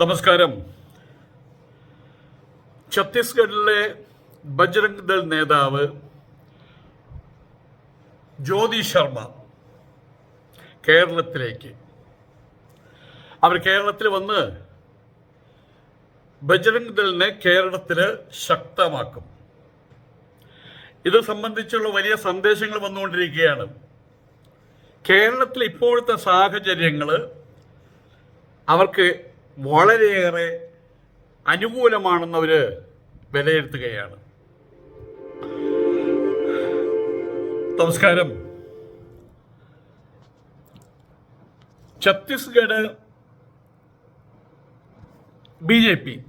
നമസ്കാരം. ഛത്തീസ്ഗഡിലെ ബജ്രംഗ് ദൾ നേതാവ് ജ്യോതി ശർമ്മ കേരളത്തിലേക്ക്. അവർ കേരളത്തിൽ വന്ന് ബജ്രംഗ് ദളിനെ കേരളത്തിൽ ശക്തമാക്കും. ഇത് സംബന്ധിച്ചുള്ള വലിയ സന്ദേശങ്ങൾ വന്നുകൊണ്ടിരിക്കുകയാണ്. കേരളത്തിൽ ഇപ്പോഴത്തെ സാഹചര്യങ്ങൾ അവർക്ക് വളരെയേറെ അനുകൂലമാണെന്നവർ വിലയിരുത്തുകയാണ്. നമസ്കാരം. ഛത്തീസ്ഗഡ് ബി ജെ പി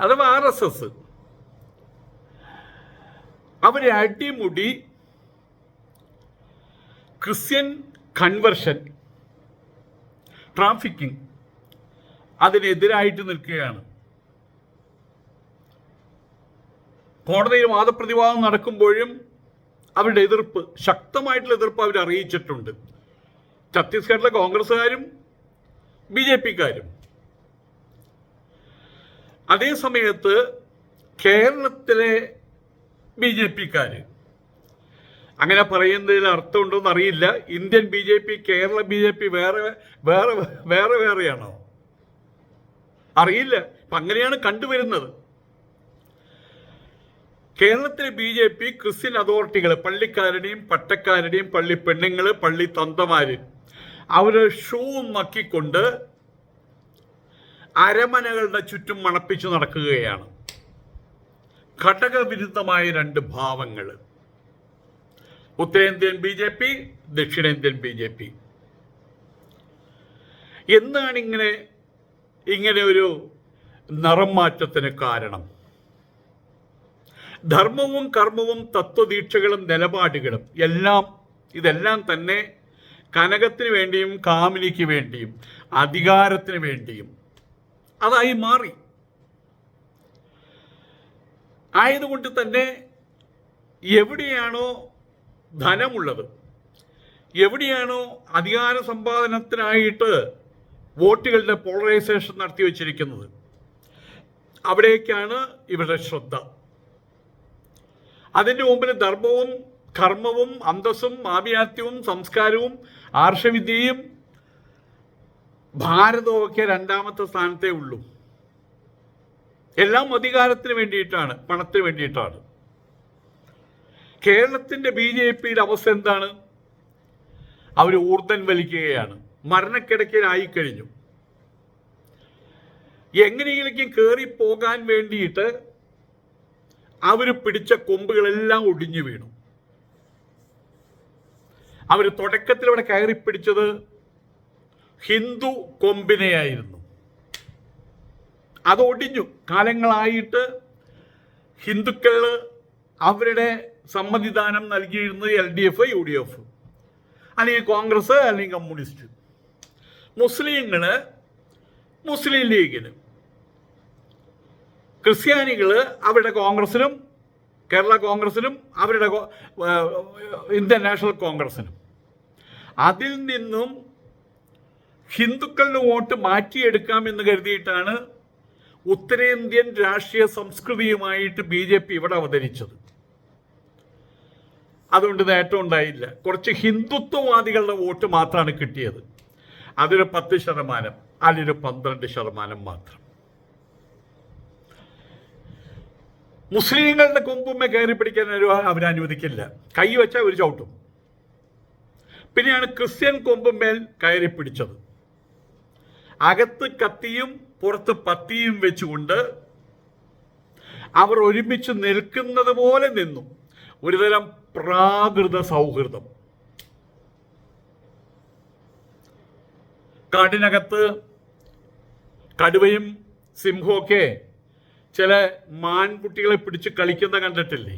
അഥവാ ആർ എസ് എസ് അവരെ അടിമുടി ക്രിസ്ത്യൻ കൺവെർഷൻ ട്രാഫിക്കിംഗ് അതിനെതിരായിട്ട് നിൽക്കുകയാണ്. കോടതിയിൽ വാദപ്രതിവാദം നടക്കുമ്പോഴും അവരുടെ എതിർപ്പ് ശക്തമായിട്ടുള്ള എതിർപ്പ് അവർ അറിയിച്ചിട്ടുണ്ട്. ഛത്തീസ്ഗഡിലെ കോൺഗ്രസ്സുകാരും ബി ജെ പിക്കാരും. അതേ സമയത്ത് കേരളത്തിലെ ബി ജെ പിക്കാർ അങ്ങനെ പറയുന്നതിൽ അർത്ഥമുണ്ടോ അറിയില്ല. Indian B J P Kerala B J P വേറെ വേറെ വേറെ വേറെയാണോ? അറിയില്ല. അപ്പൊ അങ്ങനെയാണ് കണ്ടുവരുന്നത്. കേരളത്തിലെ ബി ജെ പി ക്രിസ്ത്യൻ അതോറിറ്റികൾ പള്ളിക്കാരുടെയും പട്ടക്കാരുടെയും പള്ളി പെണ്ണുങ്ങൾ പള്ളി തന്തമാര് അവരെ ഷൂ നക്കിക്കൊണ്ട് അരമനകളുടെ ചുറ്റും മണപ്പിച്ചു നടക്കുകയാണ്. ഘടകവിരുദ്ധമായ രണ്ട് ഭാവങ്ങൾ ഉത്തരേന്ത്യൻ ബി ജെ പി ദക്ഷിണേന്ത്യൻ ബി ജെ പി. എന്താണ് ഇങ്ങനെ ഒരു നിറം മാറ്റത്തിന് കാരണം. ധർമ്മവും കർമ്മവും തത്വദീക്ഷകളും നിലപാടുകളും എല്ലാം ഇതെല്ലാം തന്നെ കനകത്തിന് വേണ്ടിയും കാമിനിക്ക് വേണ്ടിയും അധികാരത്തിന് വേണ്ടിയും അതായി മാറി. ആയതുകൊണ്ട് തന്നെ എവിടെയാണോ ധനമുള്ളത് എവിടെയാണോ അധികാര സമ്പാദനത്തിനായിട്ട് വോട്ടുകളുടെ പോളറൈസേഷൻ നടത്തി വച്ചിരിക്കുന്നത്. അവിടേക്കാണ് ഇവരുടെ ശ്രദ്ധ. അതിന്റെ മുമ്പിൽ ധർമ്മവും കർമ്മവും അന്തസ്സും ആഭിയാത്യവും സംസ്കാരവും ആർഷവിദ്യയും ഭാരതവും ഒക്കെ രണ്ടാമത്തെ സ്ഥാനത്തേ ഉള്ളൂ. എല്ലാം അധികാരത്തിന് വേണ്ടിയിട്ടാണ് പണത്തിന് വേണ്ടിയിട്ടാണ്. കേരളത്തിന്റെ ബി ജെ പിയുടെ അവസ്ഥ എന്താണ്? അവർ ഊർദ്ധൻ വലിക്കുകയാണ്. മരണക്കിടക്കിലായി കഴിഞ്ഞു എങ്ങനെയെങ്കിലും കയറി പോകാൻ വേണ്ടിയിട്ട് അവർ പിടിച്ച കൊമ്പുകളെല്ലാം ഒടിഞ്ഞു വീണു. അവർ തുടക്കത്തിൽ അവിടെ കയറി പിടിച്ചത് ഹിന്ദു കൊമ്പിനെയായിരുന്നു. അത് ഒടിഞ്ഞു. കാലങ്ങളായിട്ട് ഹിന്ദുക്കൾ അവരുടെ സമ്മതിദാനം നൽകിയിരുന്നത് L D F U D F. അല്ലെങ്കിൽ കോൺഗ്രസ് അല്ലെങ്കിൽ കമ്മ്യൂണിസ്റ്റ്. മുസ്ലിങ്ങൾ മുസ്ലിം ലീഗിനും. ക്രിസ്ത്യാനികൾ അവരുടെ കോൺഗ്രസിനും കേരള കോൺഗ്രസിനും അവരുടെ ഇന്ത്യൻ നാഷണൽ കോൺഗ്രസിനും അതിൽ നിന്നും ഹിന്ദുക്കളുടെ വോട്ട് മാറ്റിയെടുക്കാമെന്ന് കരുതിയിട്ടാണ് ഉത്തരേന്ത്യൻ രാഷ്ട്രീയ സംസ്കൃതിയുമായിട്ട് ബി ജെ പി ഇവിടെ അവതരിച്ചത്. അതുകൊണ്ട് നേട്ടം ഉണ്ടായില്ല. കുറച്ച് ഹിന്ദുത്വവാദികളുടെ വോട്ട് മാത്രമാണ് കിട്ടിയത്. അതൊരു പത്ത് ശതമാനം അതിലൊരു പന്ത്രണ്ട് ശതമാനം മാത്രം. മുസ്ലിങ്ങളുടെ കൊമ്പുമ്മ കയറി പിടിക്കാൻ ഒരു അനുവദിക്കില്ല. കൈ വെച്ചാൽ ഒരു ചവിട്ടും. പിന്നെയാണ് ക്രിസ്ത്യൻ കൊമ്പുമേൽ കയറി പിടിച്ചത്. അകത്ത് കത്തിയും പുറത്ത് പത്തിയും വെച്ചുകൊണ്ട് അവർ ഒരുമിച്ച് നിൽക്കുന്നത് പോലെ നിന്നു. ഒരുതരം പ്രാകൃത സൗഹൃദം. കാടിനകത്ത് കടുവയും സിംഹമൊക്കെ ചില മാൻകുട്ടികളെ പിടിച്ച് കളിക്കുന്ന കണ്ടിട്ടില്ലേ?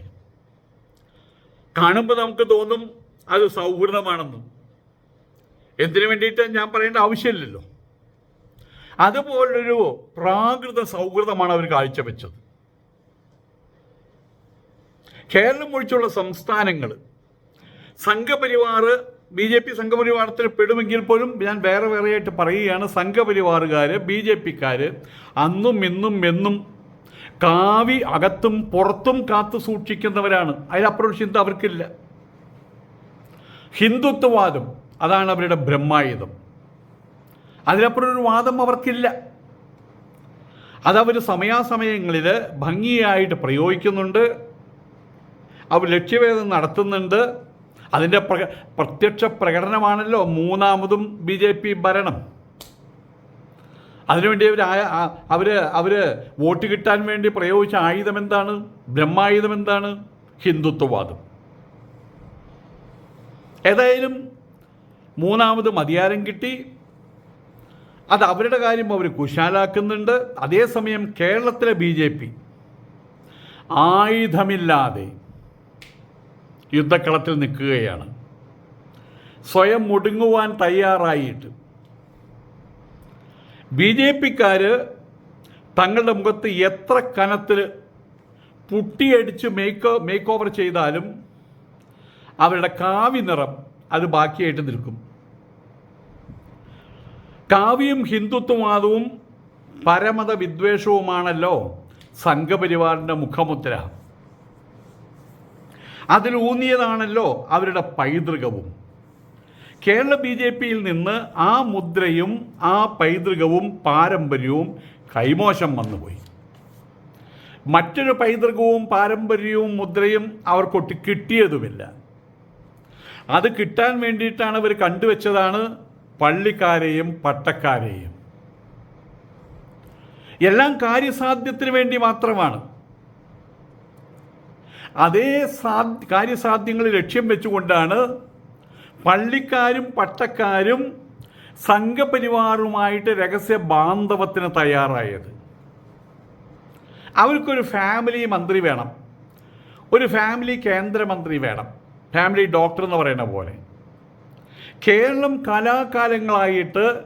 കാണുമ്പോൾ നമുക്ക് തോന്നും അത് സൗഹൃദമാണെന്നും. എന്തിനു വേണ്ടിയിട്ട് ഞാൻ പറയേണ്ട ആവശ്യമില്ലല്ലോ. അതുപോലൊരു പ്രാകൃത സൗഹൃദമാണ് അവർ കാഴ്ചവെച്ചത്. കേരളം ഒഴിച്ചുള്ള സംസ്ഥാനങ്ങൾ സംഘപരിവാർ ബി ജെ പി സംഘപരിവാരത്തിൽ പെടുമെങ്കിൽ പോലും ഞാൻ വേറെ വേറെയായിട്ട് പറയുകയാണ്. സംഘപരിവാറുകാർ ബി ജെ പിക്കാർ അന്നും ഇന്നും എന്നും കാവി അകത്തും പുറത്തും കാത്തു സൂക്ഷിക്കുന്നവരാണ്. അതിലപ്പുറം ചിന്ത അവർക്കില്ല. ഹിന്ദുത്വവാദം അതാണ് അവരുടെ ബ്രഹ്മായുധം. അതിലപ്പുറം ഒരു വാദം അവർക്കില്ല. അതവർ സമയാസമയങ്ങളിൽ ഭംഗിയായിട്ട് പ്രയോഗിക്കുന്നുണ്ട്. അവർ ലക്ഷ്യവേദം നടത്തുന്നുണ്ട്. അതിന്റെ പ്ര പ്രത്യക്ഷ പ്രകടനമാണല്ലോ മൂന്നാമതും ബി ജെ പി ഭരണം. അതിനുവേണ്ടി അവർ അവർ അവർ വോട്ട് കിട്ടാൻ വേണ്ടി പ്രയോഗിച്ച ആയുധം എന്താണ് ബ്രഹ്മായുധം എന്താണ് ഹിന്ദുത്വവാദം. ഏതായാലും മൂന്നാമതും അധികാരം കിട്ടി. അത് അവരുടെ കാര്യം അവർ കുശാലാക്കുന്നുണ്ട്. അതേസമയം കേരളത്തിലെ ബി ജെ പി ആയുധമില്ലാതെ യുദ്ധക്കളത്തിൽ നിൽക്കുകയാണ്. സ്വയം മുടുങ്ങുവാൻ തയ്യാറായിട്ട്. ബി ജെ പിക്കാർ തങ്ങളുടെ മുഖത്ത് എത്ര കനത്തിൽ പുട്ടിയടിച്ച് മേക്ക് മേക്ക് ഓവർ ചെയ്താലും അവരുടെ കാവി നിറം അത് ബാക്കിയായിട്ട് നിൽക്കും. കാവ്യം ഹിന്ദുത്വവാദവും പരമത വിദ്വേഷവുമാണല്ലോ സംഘപരിവാറിന്റെ മുഖമുദ്ര. അതിലൂന്നിയതാണല്ലോ അവരുടെ പൈതൃകവും. കേരള ബി ജെ പിയിൽ നിന്ന് ആ മുദ്രയും ആ പൈതൃകവും പാരമ്പര്യവും കൈമോശം വന്നുപോയി. മറ്റൊരു പൈതൃകവും പാരമ്പര്യവും മുദ്രയും അവർക്കൊട്ട് കിട്ടിയതുമില്ല. അത് കിട്ടാൻ വേണ്ടിയിട്ടാണ് അവർ കണ്ടുവച്ചതാണ് പള്ളിക്കാരെയും പട്ടക്കാരെയും. എല്ലാം കാര്യസാധ്യത്തിന് വേണ്ടി മാത്രമാണ്. അതേ സാ കാര്യസാധ്യങ്ങൾ ലക്ഷ്യം വെച്ചുകൊണ്ടാണ് പള്ളിക്കാരും പട്ടക്കാരും സംഘപരിവാറുമായിട്ട് രഹസ്യ ബാന്ധവത്തിന് തയ്യാറായത്. അവർക്കൊരു ഫാമിലി മന്ത്രി വേണം. ഒരു ഫാമിലി കേന്ദ്രമന്ത്രി വേണം. ഫാമിലി ഡോക്ടർ എന്ന് പറയുന്ന പോലെ. കേരളം കലാകാലങ്ങളായിട്ട്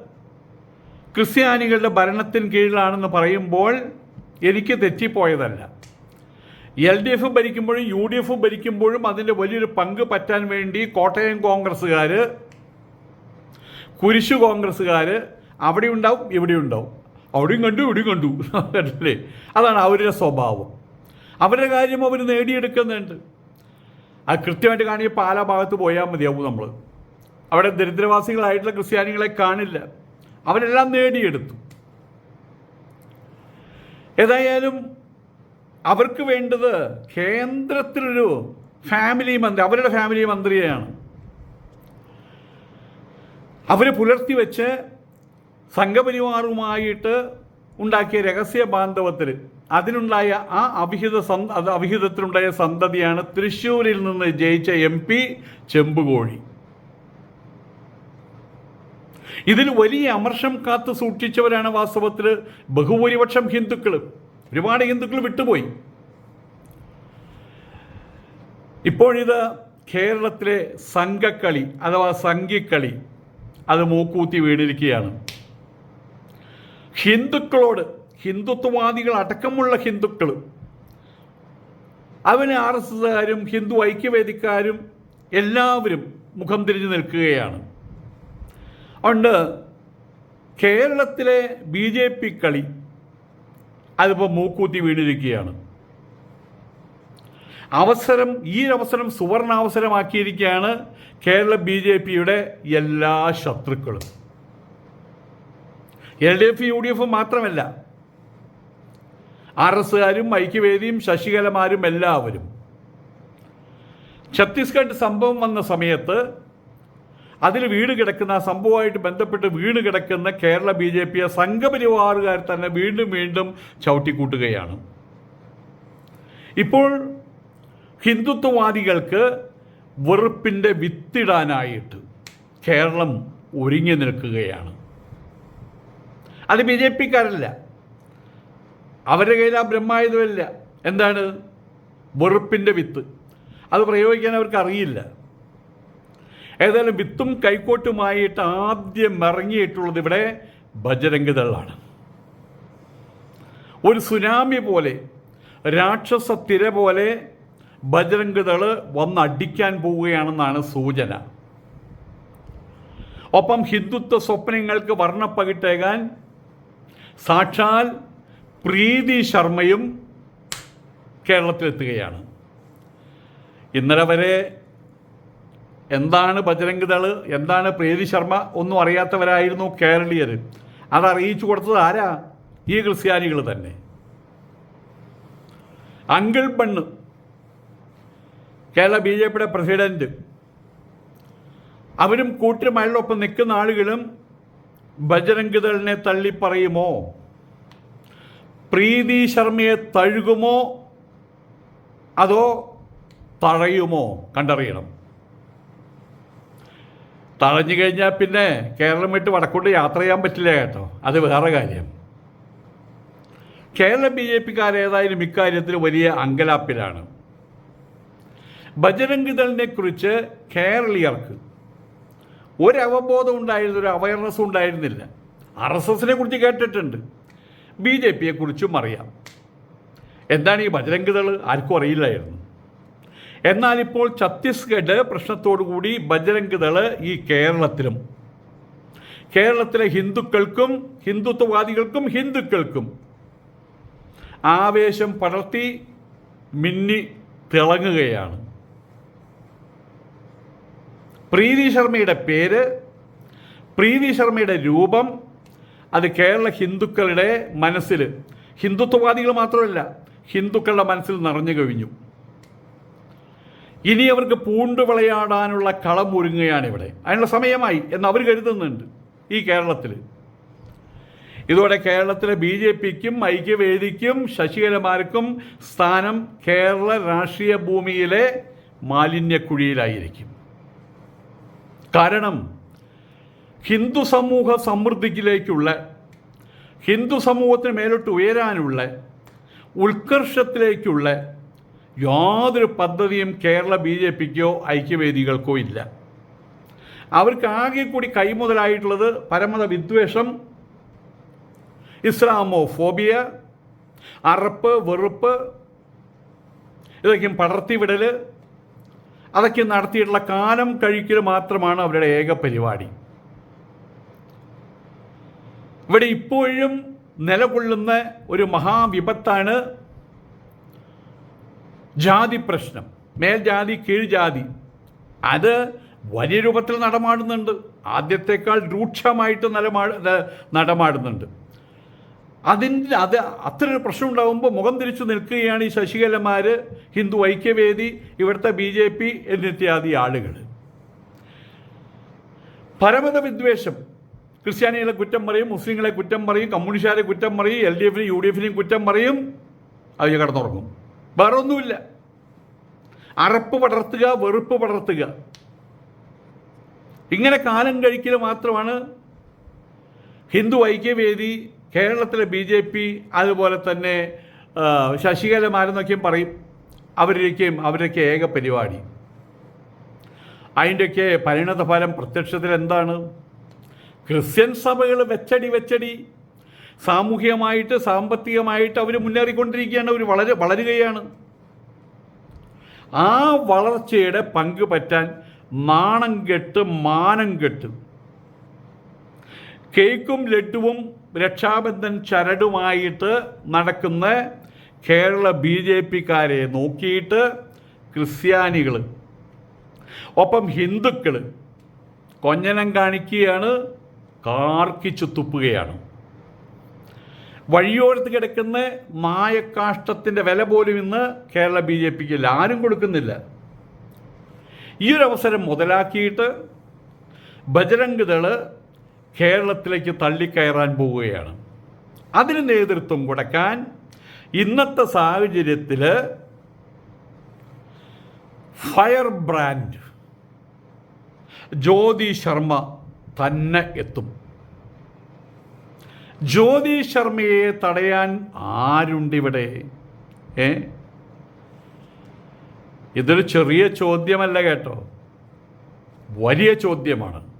ക്രിസ്ത്യാനികളുടെ ഭരണത്തിന് കീഴിലാണെന്ന് പറയുമ്പോൾ എനിക്ക് തെറ്റിപ്പോയതല്ല. എൽ ഡി എഫ് ഭരിക്കുമ്പോഴും യു ഡി എഫ് ഭരിക്കുമ്പോഴും അതിന്റെ വലിയൊരു പങ്ക് പറ്റാൻ വേണ്ടി കോട്ടയം കോൺഗ്രസ്സുകാർ കുരിശു കോൺഗ്രസ്സുകാർ അവിടെ ഉണ്ടാവും ഇവിടെ ഉണ്ടാവും അവിടെയും കണ്ടു ഇവിടെയും കണ്ടു. അല്ലേ അതാണ് അവരുടെ സ്വഭാവം. അവരുടെ കാര്യം അവർ നേടിയെടുക്കുന്നുണ്ട്. അത് കൃത്യമായിട്ട് കാണിയ പാല ഭാഗത്ത് പോയാൽ മതിയാവും നമ്മൾ അവിടെ ദരിദ്രവാസികളായിട്ടുള്ള ക്രിസ്ത്യാനികളെ കാണില്ല. അവരെല്ലാം നേടിയെടുത്തു. ഏതായാലും അവർക്ക് വേണ്ടത് കേന്ദ്രത്തിലൊരു ഫാമിലി മന്ത്രി അവരുടെ ഫാമിലി മന്ത്രിയാണ് അവർ പുലർത്തി വെച്ച് സംഘപരിവാറുമായിട്ട് ഉണ്ടാക്കിയ രഹസ്യ ബാന്ധവത്തിൽ അതിനുണ്ടായ ആ അവിഹിത സന്ത സന്തതിയാണ് തൃശ്ശൂരിൽ നിന്ന് ജയിച്ച എം പി ചെമ്പുകോഴി. ഇതിൽ വലിയ അമർഷം കാത്തു സൂക്ഷിച്ചവരാണ് വാസ്തവത്തിൽ ബഹുഭൂരിപക്ഷം ഹിന്ദുക്കൾ ഒരുപാട് ഹിന്ദുക്കൾ വിട്ടുപോയി. ഇപ്പോഴിത് കേരളത്തിലെ സംഘക്കളി അഥവാ സംഘിക്കളി അത് മൂക്കൂത്തി വീണിരിക്കുകയാണ്. ഹിന്ദുക്കളോട് ഹിന്ദുത്വവാദികൾ അടക്കമുള്ള ഹിന്ദുക്കൾ അവന് ആർ എസ് എസുകാരും ഹിന്ദു ഐക്യവേദിക്കാരും എല്ലാവരും മുഖം തിരിഞ്ഞു നിൽക്കുകയാണ്. അതുകൊണ്ട് കേരളത്തിലെ ബി ജെ പി കളി അതിപ്പോൾ മൂക്കൂത്തി വീണിരിക്കുകയാണ്. അവസരം ഈ അവസരം സുവർണാവസരമാക്കിയിരിക്കുകയാണ് കേരള ബി ജെ പിയുടെ എല്ലാ ശത്രുക്കളും. L D F U D F മാത്രമല്ല. ആർ എസ്സുകാരും ഐക്യവേദിയും ശശികലമാരും എല്ലാവരും. ഛത്തീസ്ഗഡ് സംഭവം വന്ന സമയത്ത് അതിൽ വീട് കിടക്കുന്ന ആ സംഭവമായിട്ട് ബന്ധപ്പെട്ട് വീണ് കിടക്കുന്ന കേരള ബി ജെ പിയെ സംഘപരിവാറുകാർ തന്നെ വീണ്ടും വീണ്ടും ചവിട്ടിക്കൂട്ടുകയാണ്. ഇപ്പോൾ ഹിന്ദുത്വവാദികൾക്ക് വെറുപ്പിന്റെ വിത്തിടാനായിട്ട് കേരളം ഒരുങ്ങി നിൽക്കുകയാണ്. അത് ബി ജെ പിക്കാരല്ല. അവരുടെ കയ്യിൽ ആ ബ്രഹ്മായുധമില്ല. എന്താണ്? വെറുപ്പിന്റെ വിത്ത്. അത് പ്രയോഗിക്കാൻ അവർക്ക് അറിയില്ല ഏതായാലും വിത്തും കൈക്കോട്ടുമായിട്ട് ആദ്യം ഇറങ്ങിയിട്ടുള്ളത് ഇവിടെ ബജരംഗദളാണ്. ഒരു സുനാമി പോലെ രാക്ഷസ തിര പോലെ ബജരംഗ് ദൾ വന്നടിക്കാൻ പോവുകയാണെന്നാണ് സൂചന. ഒപ്പം ഹിന്ദുത്വ സ്വപ്നങ്ങൾക്ക് വർണപ്പകിട്ടേകാൻ സാക്ഷാൽ പ്രീതി ശർമ്മയും കേരളത്തിലെത്തുകയാണ്. ഇന്നലെ വരെ എന്താണ് ബജരംഗ് എന്താണ് പ്രീതി ശർമ്മ ഒന്നും അറിയാത്തവരായിരുന്നു കേരളീയർ. അത് അറിയിച്ചു കൊടുത്തത് ആരാ? ഈ ക്രിസ്ത്യാനികൾ തന്നെ. അങ്കിൾ പെണ്ണ് കേരള ബി ജെ പിയുടെ പ്രസിഡന്റ്. അവരും കൂട്ടുമഴലൊപ്പം നിൽക്കുന്ന ആളുകളും ബജരംഗിതളിനെ തള്ളിപ്പറയുമോ? പ്രീതി ശർമ്മയെ തഴുകുമോ? അതോ തഴയുമോ? കണ്ടറിയണം. തഴഞ്ഞു കഴിഞ്ഞാൽ പിന്നെ കേരളം വിട്ട് വടക്കോട്ട് യാത്ര ചെയ്യാൻ പറ്റില്ല കേട്ടോ. അത് വേറെ കാര്യം. കേരള ബി ജെ പിക്കാരേതായാലും ഇക്കാര്യത്തിൽ വലിയ അങ്കലാപ്പിലാണ്. ബജരംഗിതളിനെ കുറിച്ച് കേരളീയർക്ക് ഒരവബോധം ഉണ്ടായിരുന്ന ഒരു അവയർനെസ് ഉണ്ടായിരുന്നില്ല. ആർ എസ് എസിനെ കുറിച്ച് കേട്ടിട്ടുണ്ട്. ബി ജെ പിയെ കുറിച്ചും അറിയാം. എന്താണ് ഈ ബജരംഗിതൾ ആർക്കും അറിയില്ലായിരുന്നു. എന്നാൽ ഇപ്പോൾ ഛത്തീസ്ഗഡ് പ്രശ്നത്തോടുകൂടി ബജരംഗ് ദൾ ഈ കേരളത്തിലും. കേരളത്തിലെ ഹിന്ദുക്കൾക്കും ഹിന്ദുത്വവാദികൾക്കും ഹിന്ദുക്കൾക്കും ആവേശം പടർത്തി മിന്നി തിളങ്ങുകയാണ്. പ്രീതി ശർമ്മയുടെ പേര് പ്രീതി ശർമ്മയുടെ രൂപം അത് കേരള ഹിന്ദുക്കളുടെ മനസ്സിൽ ഹിന്ദുത്വവാദികൾ മാത്രമല്ല ഹിന്ദുക്കളുടെ മനസ്സിൽ നിറഞ്ഞു കഴിഞ്ഞു. ഇനി അവർക്ക് പൂണ്ട് വിളയാടാനുള്ള കളം ഒരുങ്ങുകയാണ് ഇവിടെ. അതിനുള്ള സമയമായി എന്ന് അവർ കരുതുന്നുണ്ട് ഈ കേരളത്തിൽ. ഇതോടെ കേരളത്തിലെ ബി ജെ പിക്കും ഐക്യവേദിക്കും ശശികലമാർക്കും സ്ഥാനം കേരള രാഷ്ട്രീയ ഭൂമിയിലെ മാലിന്യക്കുഴിയിലായിരിക്കും. കാരണം ഹിന്ദു സമൂഹ സമൃദ്ധിക്കിലേക്കുള്ള ഹിന്ദു സമൂഹത്തിന് മേലോട്ട് ഉയരാനുള്ള ഉത്കർഷത്തിലേക്കുള്ള യാതൊരു പദ്ധതിയും കേരള ബി ജെ പിക്കോ ഐക്യവേദികൾക്കോ ഇല്ല. അവർക്ക് ആകെ കൂടി കൈമുതലായിട്ടുള്ളത് പരമത വിദ്വേഷം ഇസ്ലാമോ ഫോബിയ അറപ്പ് വെറുപ്പ് ഇതൊക്കെയും പടർത്തിവിടൽ അതൊക്കെ നടത്തിയിട്ടുള്ള കാലം കഴിക്കൽ മാത്രമാണ് അവരുടെ ഏക പരിപാടി. ഇവിടെ ഇപ്പോഴും നിലകൊള്ളുന്ന ഒരു മഹാവിപത്താണ് ജാതി പ്രശ്നം. മേൽജാതി കീഴ്ജാതി അത് വലിയ രൂപത്തിൽ നടമാടുന്നുണ്ട്. ആദ്യത്തേക്കാൾ രൂക്ഷമായിട്ട് നടമാട നടമാടുന്നുണ്ട്. അതിന് അത് അത്ര ഒരു പ്രശ്നം ഉണ്ടാകുമ്പോൾ മുഖം തിരിച്ചു നിൽക്കുകയാണ് ഈ ശശികലമാർ ഹിന്ദു ഐക്യവേദി ഇവിടുത്തെ ബി ജെ പി എന്നിത്യാദി ആളുകൾ. പരമത വിദ്വേഷം. ക്രിസ്ത്യാനികളെ കുറ്റം പറയും മുസ്ലിങ്ങളെ കുറ്റം പറയും കമ്മ്യൂണിസ്റ്റുകാരെ കുറ്റം പറയും എൽ ഡി എഫിനെയും യു ഡി എഫിനെയും കുറ്റം പറയും. അവർ കിടന്നുറങ്ങും. വേറെ ഒന്നുമില്ല അറപ്പ് പടർത്തുക വെറുപ്പ് പടർത്തുക. ഇങ്ങനെ കാലം കഴിക്കൽ മാത്രമാണ് ഹിന്ദു ഐക്യവേദി കേരളത്തിലെ ബി ജെ പി അതുപോലെ തന്നെ ശശികലമാരെന്നൊക്കെയും പറയും. അവരിലേക്കും അവരൊക്കെ ഏക പരിപാടി. അതിന്റെയൊക്കെ പരിണതഫലം പ്രത്യക്ഷത്തിൽ എന്താണ്? ക്രിസ്ത്യൻ സഭകൾ വെച്ചടി വെച്ചടി സാമൂഹികമായിട്ട് സാമ്പത്തികമായിട്ട് അവർ മുന്നേറിക്കൊണ്ടിരിക്കുകയാണ് അവർ വളരെ വളരുകയാണ്. ആ വളർച്ചയുടെ പങ്ക് പറ്റാൻ നാണം കെട്ട് മാനം കെട്ട്. കേക്കും ലഡുവും രക്ഷാബന്ധൻ ചരടുമായിട്ട് നടക്കുന്ന കേരള ബി ജെ പിക്കാരെ നോക്കിയിട്ട് ക്രിസ്ത്യാനികൾ ഒപ്പം ഹിന്ദുക്കൾ കൊഞ്ഞനം കാണിക്കുകയാണ് കാർക്കിച്ചു തുപ്പുകയാണ്. വഴിയോരത്ത് കിടക്കുന്ന മായക്കാഷ്ടത്തിന്റെ വില പോലും ഇന്ന് കേരള ബി ജെ പിക്ക് ആരും കൊടുക്കുന്നില്ല. ഈ ഒരു അവസരം മുതലാക്കിയിട്ട് ബജരംഗ് ദൾ കേരളത്തിലേക്ക് തള്ളിക്കയറാൻ പോവുകയാണ്. അതിന് നേതൃത്വം കൊടുക്കാൻ ഇന്നത്തെ സാഹചര്യത്തിൽ ഫയർ ബ്രാൻഡ് ജ്യോതി ശർമ്മ തന്നെ എത്തും. ജ്യോതി ശർമ്മയെ തടയാൻ ആരുണ്ടിവിടെ? ഏ? ഇതൊരു ചെറിയ ചോദ്യമല്ല കേട്ടോ. വലിയ ചോദ്യമാണ്.